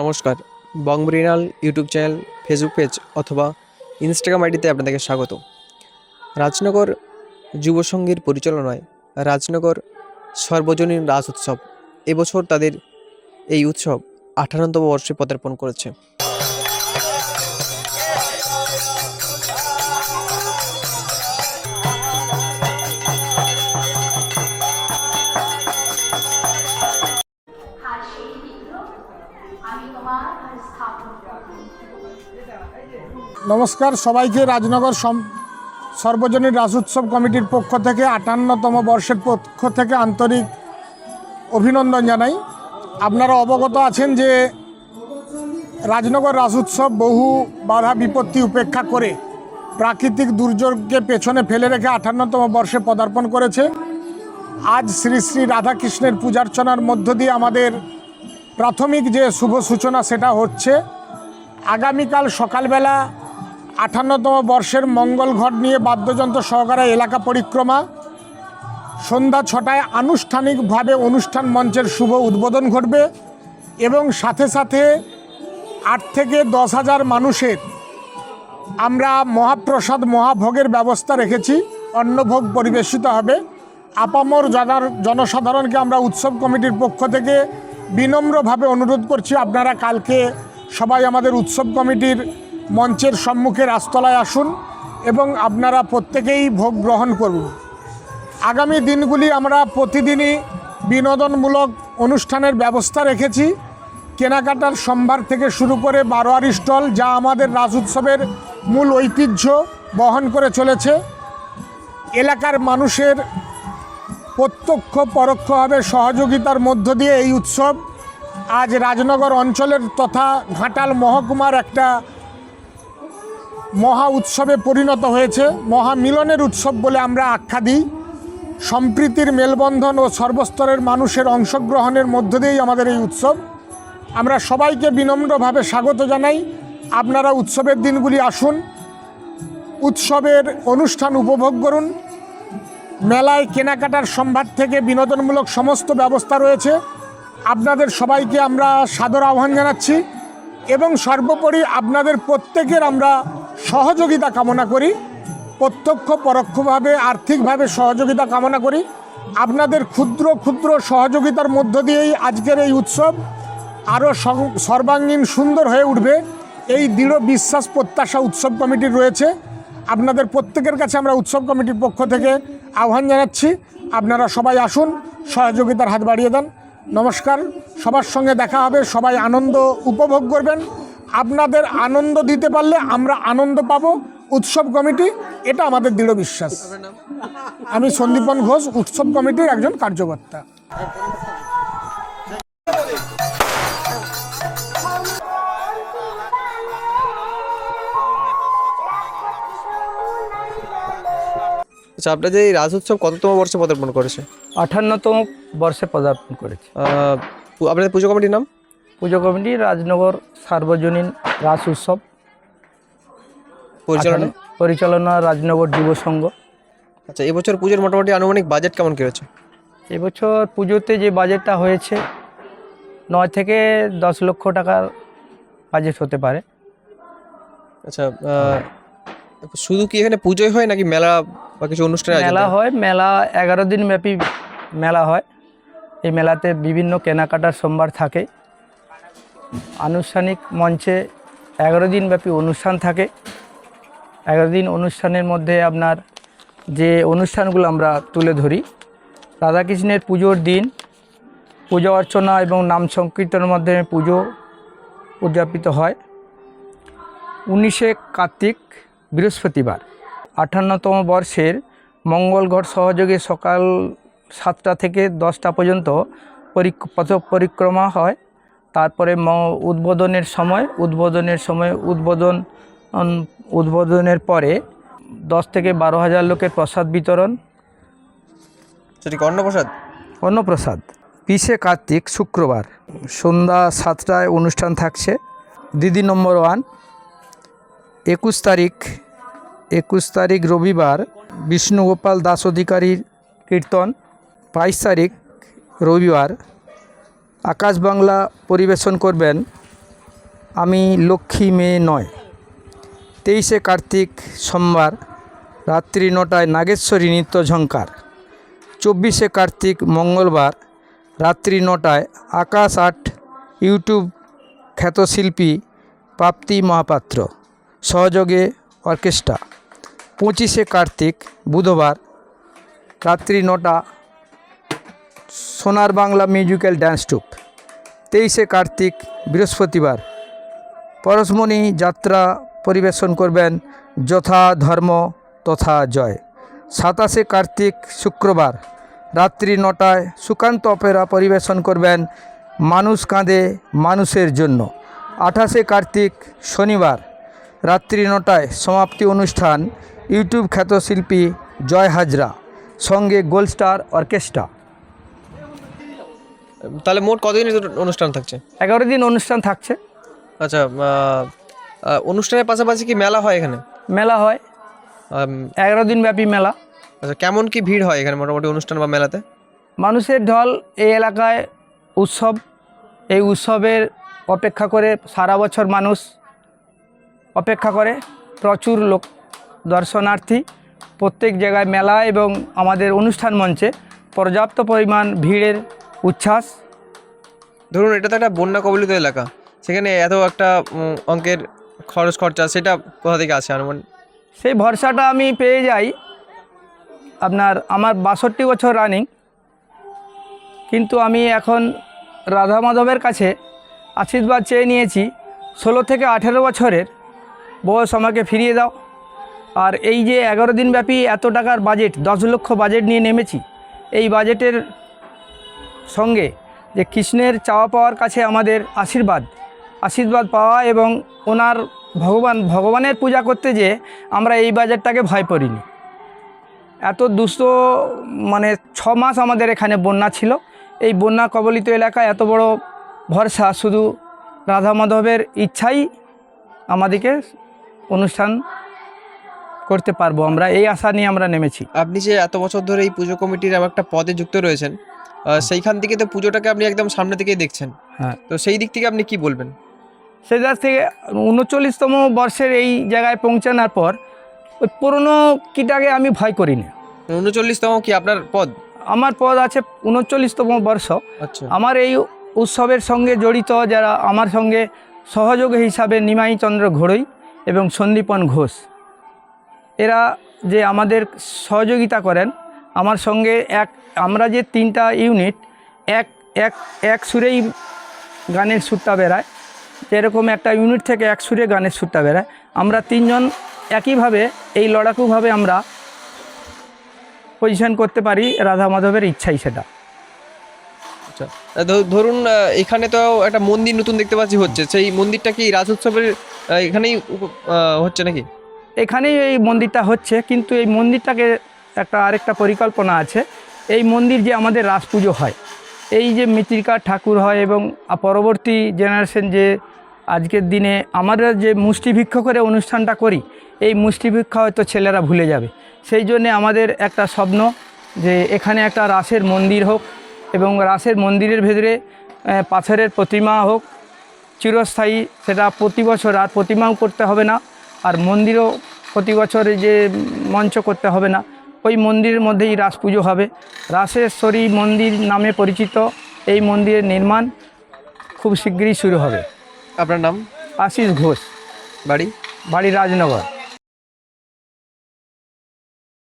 নমস্কার। বংবরিনাল YouTube channel, Facebook page অথবা ইনস্টাগ্রাম আইডিতে আপনাদেরকে স্বাগত। রাজনগর যুবসংঘের পরিচালনায় রাজনগর সর্বজনীন রাজ উৎসব এবছর তাদের এই উৎসব আঠারোতম বর্ষে পদার্পণ করেছে। নমস্কার, সবাইকে রাজনগর সর্বজনীন রাস উৎসব কমিটির পক্ষ থেকে আটান্নতম বর্ষের পক্ষ থেকে আন্তরিক অভিনন্দন জানাই। আপনারা অবগত আছেন যে রাজনগর রাস উৎসব বহু বাধা বিপত্তি উপেক্ষা করে প্রাকৃতিক দুর্যোগকে পেছনে ফেলে রেখে আটান্নতম বর্ষে পদার্পণ করেছে। আজ শ্রী শ্রী রাধাকৃষ্ণের পূজার্চনার মধ্য দিয়ে আমাদের প্রাথমিক যে শুভ সূচনা সেটা হচ্ছে আগামীকাল সকালবেলা আঠান্নতম বর্ষের মঙ্গল ঘট নিয়ে বাদ্যযন্ত্র সহকারে এলাকা পরিক্রমা। সন্ধ্যা ছটায় আনুষ্ঠানিকভাবে অনুষ্ঠান মঞ্চের শুভ উদ্বোধন ঘটবে এবং সাথে সাথে আট থেকে দশ হাজার মানুষের আমরা মহাপ্রসাদ, মহাভোগের ব্যবস্থা রেখেছি। অন্নভোগ পরিবেশিত হবে। আপামর জনসাধারণকে আমরা উৎসব কমিটির পক্ষ থেকে বিনম্রভাবে অনুরোধ করছি, আপনারা কালকে সবাই আমাদের উৎসব কমিটির মঞ্চের সম্মুখে রাস্তলায় আসুন এবং আপনারা প্রত্যেকেই ভোগ গ্রহণ করুন। আগামী দিনগুলি আমরা প্রতিদিনই বিনোদনমূলক অনুষ্ঠানের ব্যবস্থা রেখেছি। কেনাকাটার সম্ভার থেকে শুরু করে বারোয়ারি স্টল, যা আমাদের রাজ উৎসবের মূল ঐতিহ্য বহন করে চলেছে। এলাকার মানুষের প্রত্যক্ষ পরোক্ষভাবে সহযোগিতার মধ্য দিয়ে এই উৎসব আজ রাজনগর অঞ্চলের তথা ঘাটাল মহকুমার একটা মহা উৎসবে পরিণত হয়েছে। মহা মিলনের উৎসব বলে আমরা আখ্যা দিই। সম্প্রীতির মেলবন্ধন ও সর্বস্তরের মানুষের অংশগ্রহণের মধ্য দিয়েই আমাদের এই উৎসব। আমরা সবাইকে বিনম্রভাবে স্বাগত জানাই। আপনারা উৎসবের দিনগুলি আসুন, উৎসবের অনুষ্ঠান উপভোগ করুন। মেলায় কেনাকাটার সম্ভার থেকে বিনোদনমূলক সমস্ত ব্যবস্থা রয়েছে। আপনাদের সবাইকে আমরা সাদর আহ্বান জানাচ্ছি এবং সর্বোপরি আপনাদের প্রত্যেকের আমরা সহযোগিতা কামনা করি, প্রত্যক্ষ, পরোক্ষভাবে, আর্থিকভাবে সহযোগিতা কামনা করি। আপনাদের ক্ষুদ্র ক্ষুদ্র সহযোগিতার মধ্য দিয়েই আজকের এই উৎসব আরও সর্বাঙ্গীন সুন্দর হয়ে উঠবে। এই দৃঢ় বিশ্বাস প্রত্যাশা উৎসব কমিটির রয়েছে। আপনাদের প্রত্যেকের কাছে আমরা উৎসব কমিটির পক্ষ থেকে আহ্বান জানাচ্ছি। আপনারা সবাই আসুন, সহযোগিতার হাত বাড়িয়ে দেন। নমস্কার, সবার সঙ্গে দেখা হবে, সবাই আনন্দ উপভোগ করবেন। আপনাদের আনন্দ দিতে পারলে আমরা আনন্দ পাব। উৎসব কমিটি, এটা আমাদের দৃঢ় বিশ্বাস। আমি সন্দীপন ঘোষ, উৎসব কমিটির একজন কার্যকর্তা। আচ্ছা আপনাদের এই রাস উৎসব কততম বর্ষে পদার্পণ করেছে? আঠান্নতম বর্ষে পদার্পণ করেছে। আহ, পু- আপনাদের পুজো কমিটির নাম? পুজো কমিটি রাজনগর সার্বজনীন রাস উৎসব। পরিচালনা? আঠান্ন- পরিচালনা রাজনগর যুব সংঘ। আচ্ছা এবছর পুজোর মোটামুটি আনুমানিক বাজেট কেমন কি রয়েছে? এবছর পুজোতে যে বাজেটটা হয়েছে নয় থেকে দশ লক্ষ টাকার বাজেট হতে পারে। আচ্ছা আহ, শুধু কি এখানে পুজোই হয় নাকি মেলা বা কিছু অনুষ্ঠানের আয়োজন মেলা হয় মেলা এগারো দিন ব্যাপী মেলা হয়। এই মেলাতে বিভিন্ন কেনাকাটার সোমবার থাকে। আনুষ্ঠানিক মঞ্চে এগারো দিন ব্যাপী অনুষ্ঠান থাকে। এগারো দিন অনুষ্ঠানের মধ্যে আপনার যে অনুষ্ঠানগুলো আমরা তুলে ধরি রাধাকৃষ্ণের পুজোর দিন পূজা অর্চনা এবং নাম সংকীর্তনের মাধ্যমে পুজো উদযাপিত হয়। উনিশে কার্তিক বৃহস্পতিবার। আটান্নতম বর্ষের মঙ্গলঘট সহযোগে সকাল সাতটা থেকে দশটা পর্যন্ত পথ পরিক্রমা হয়। তারপরে ম- উদ্বোধনের সময় উদ্বোধনের সময় উদ্বোধন উদ্বোধনের পরে দশ থেকে বারো হাজার লোকের প্রসাদ বিতরণ। সেটি অন্নপ্রসাদ অন্নপ্রসাদ বিশে কার্তিক শুক্রবার সন্ধ্যা সাতটায় অনুষ্ঠান থাকছে। দিদি নম্বর ওয়ান একুশ তারিখ একুশ তারিখ রবিবার বিষ্ণুগোপাল দাস অধিকারীর কীর্তন। বাইশ তারিখ রবিবার আকাশ বাংলা পরিবেশন করবেন আমি লক্ষ্মী মেয়ে নয়। তেইশে কার্তিক সোমবার রাত্রি নটায় নাগেশ্বরী নৃত্য ঝঙ্কার। চব্বিশে কার্তিক মঙ্গলবার রাত্রি নটায় আকাশ আট ইউটিউব খ্যাত শিল্পী প্রাপ্তি মহাপাত্র। সহযোগে অর্কেস্ট্রা। পঁচিশে কার্তিক, বুধবার রাত্রি নটা, সোনার বাংলা মিউজিক্যাল ড্যান্স ট্রুপ তেইশে কার্তিক, বৃহস্পতিবার। পরশমণি যাত্রা পরিবেশন করবেন যথা ধর্ম তথা জয়। সাতাশে কার্তিক, শুক্রবার। রাত্রি নটায় সুকান্ত অপেরা পরিবেশন করবেন মানুষ কাঁদে মানুষের জন্য। আঠাশে কার্তিক, শনিবার। রাত্রি নটায় সমাপ্তি অনুষ্ঠান ইউটিউব খ্যাত শিল্পী জয় হাজরা সঙ্গে গোল্ড স্টার অর্কেস্ট্রা। তাহলে মোট কতদিনের অনুষ্ঠান থাকছে? এগারো দিন অনুষ্ঠান থাকছে। আচ্ছা অনুষ্ঠানের পাশাপাশি কি মেলা হয় এখানে? মেলা হয়। এগারো দিন ব্যাপী মেলা। আচ্ছা কেমন কি ভিড় হয় এখানে মোটামুটি অনুষ্ঠান বা মেলাতে? মানুষের ঢল এই এলাকায় উৎসব। এই উৎসবের অপেক্ষা করে সারা বছর মানুষ অপেক্ষা করে। প্রচুর লোক। দর্শনার্থী প্রত্যেক জায়গায় মেলা এবং আমাদের অনুষ্ঠান মঞ্চে পর্যাপ্ত পরিমাণ ভিড়ের উচ্ছ্বাস। ধরুন এটা তো একটা বন্যা কবলিত এলাকা। সেখানে এত একটা অঙ্কের খরচ খরচা সেটা কোথা থেকে আসে অনুমান সেই ভরসাটা আমি পেয়ে যাই আপনার আমার বাষট্টি বছর রানিং। কিন্তু আমি এখন রাধা মাধবের কাছে আশীর্বাদ চেয়ে নিয়েছি ষোলো থেকে আঠেরো বছরের বয়স আমাকে ফিরিয়ে দাও। আর এই যে এগারো দিনব্যাপী এত টাকার বাজেট দশ লক্ষ বাজেট নিয়ে নেমেছি, এই বাজেটের সঙ্গে যে কৃষ্ণের চাওয়া পাওয়ার কাছে আমাদের আশীর্বাদ আশীর্বাদ পাওয়া এবং ওনার ভগবান, ভগবানের পূজা করতে যে আমরা এই বাজেটটাকে ভয় করিনি। এত দুস্থ মানে ছ মাস আমাদের এখানে বন্যা ছিল। এই বন্যা কবলিত এলাকায় এত বড় ভরসা, শুধু রাধা মাধবের ইচ্ছাই আমাদেরকে অনুষ্ঠান করতে পারব আমরা এই আশা নিয়ে আমরা নেমেছি। আপনি যে এত বছর ধরে এই পুজো কমিটির একটা পদে যুক্ত রয়েছেন সেইখান থেকে তো পুজোটাকে আপনি একদম সামনে থেকেই দেখছেন। হ্যাঁ। তো সেই দিক থেকে আপনি কি বলবেন? সেই জায়গা থেকে উনচল্লিশতম বর্ষের এই জায়গায় পৌঁছানোর পর ওই পুরনো কিটাকে আমি ভয় করি না উনচল্লিশতম কি আপনার পদ? আমার পদ আছে উনচল্লিশতম বর্ষ। আচ্ছা। আমার এই উৎসবের সঙ্গে জড়িত যারা আমার সঙ্গে সহযোগ হিসাবে নিমাই চন্দ্র ঘোড়ই এবং সন্দীপন ঘোষ। এরা যে আমাদের সহযোগিতা করেন, আমার সঙ্গে এক, আমরা যে তিনটা ইউনিট, এক এক এক সুরেই গানের সুরটা বেরায় যেরকম একটা ইউনিট থেকে এক সুরে গানের সুরটা বেরায় আমরা তিনজন একইভাবে, এই লড়াকুভাবে আমরা পজিশন করতে পারি রাধা মাধবের ইচ্ছাই সেটা। আচ্ছা ধরুন এখানে তো একটা মন্দির নতুন দেখতে পাচ্ছি হচ্ছে, সেই মন্দিরটা কি রাজ উৎসবের এখানেই হচ্ছে নাকি? এখানেই এই মন্দিরটা হচ্ছে, কিন্তু এই মন্দিরটাকে একটা আরেকটা পরিকল্পনা আছে। এই মন্দির যে আমাদের রাস পুজো হয়, এই যে মৃত্তিকা ঠাকুর হয় এবং পরবর্তী জেনারেশন যে আজকের দিনে আমরা যে মুষ্টিভিক্ষ করে অনুষ্ঠানটা করি, এই মুষ্টিভিক্ষা হয়তো ছেলেরা ভুলে যাবে। সেই জন্যে আমাদের একটা স্বপ্ন যে এখানে একটা রাসের মন্দির হোক এবং রাসের মন্দিরের ভেতরে পাথরের প্রতিমা হোক। চিরস্থায়ী, সেটা প্রতি বছর আর প্রতিমাও করতে হবে না। আর মন্দিরও প্রতি বছর যে মঞ্চ করতে হবে না ওই মন্দিরের মধ্যেই রাস পুজো হবে। রাসেশ্বরী মন্দির নামে পরিচিত এই মন্দিরের নির্মাণ খুব শীঘ্রই শুরু হবে। আপনার নাম? আশিস ঘোষ। বাড়ি? বাড়ি রাজনগর।